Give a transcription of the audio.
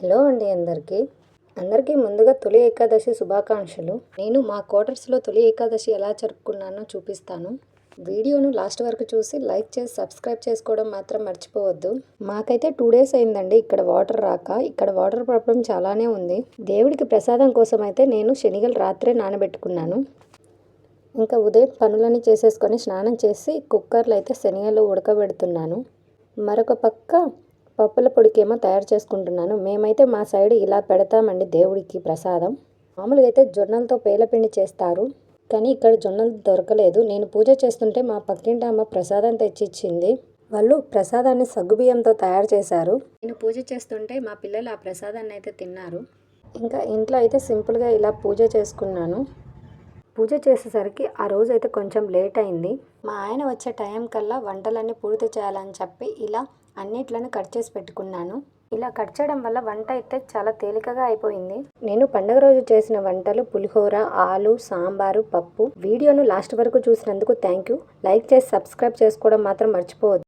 Hello అండి అందరికీ. అందరికీ ముందుగా తొలి ఏకాదశి శుభాకాంక్షలు. నేను మా క్వార్టర్స్లో తొలి ఏకాదశి ఎలా జరుపుకున్నానో చూపిస్తాను. వీడియోను లాస్ట్ వరకు చూసి లైక్ చేసి సబ్స్క్రైబ్ చేసుకోవడం మాత్రం మర్చిపోవద్దు. మాకైతే టూ డేస్ అయిందండి ఇక్కడ వాటర్ రాక. ఇక్కడ వాటర్ ప్రాబ్లం చాలానే ఉంది. దేవుడికి ప్రసాదం కోసం అయితే నేను శనిగలు రాత్రే నానబెట్టుకున్నాను. ఇంకా ఉదయం పనులన్నీ చేసేసుకొని స్నానం చేసి కుక్కర్లో అయితే శనిగలు ఉడకబెడుతున్నాను. మరొక పక్క పప్పుల పొడికేమో తయారు చేసుకుంటున్నాను. మేమైతే మా సైడ్ ఇలా పెడతామండి దేవుడికి ప్రసాదం. మామూలుగా అయితే జొన్నలతో పేలపిండి చేస్తారు. కానీ ఇక్కడ జొన్నలు దొరకలేదు. నేను పూజ చేస్తుంటే మా పక్కింటి అమ్మ ప్రసాదం తెచ్చిచ్చింది. వాళ్ళు ప్రసాదాన్ని సగ్గుబియ్యంతో తయారు చేశారు. నేను పూజ చేస్తుంటే మా పిల్లలు ఆ ప్రసాదాన్ని అయితే తిన్నారు. ఇంకా ఇంట్లో అయితే సింపుల్గా ఇలా పూజ చేసుకున్నాను. పూజ చేసేసరికి ఆ రోజు అయితే కొంచెం లేట్ అయింది. మా ఆయన వచ్చే టైం కల్లా వంటలన్నీ పూర్తి చేయాలని చెప్పి ఇలా అన్నిట్లను కట్ చేసి పెట్టుకున్నాను. ఇలా కట్ చేయడం వల్ల వంట అయితే చాలా తేలికగా అయిపోయింది. నేను పండగ రోజు చేసిన వంటలు పులిహోర ఆలు సాంబారు పప్పు వీడియోను లాస్ట్ వరకు చూసినందుకు థ్యాంక్ యూ. లైక్ చేసి సబ్స్క్రైబ్ చేసుకోవడం మాత్రం మర్చిపోవద్దు.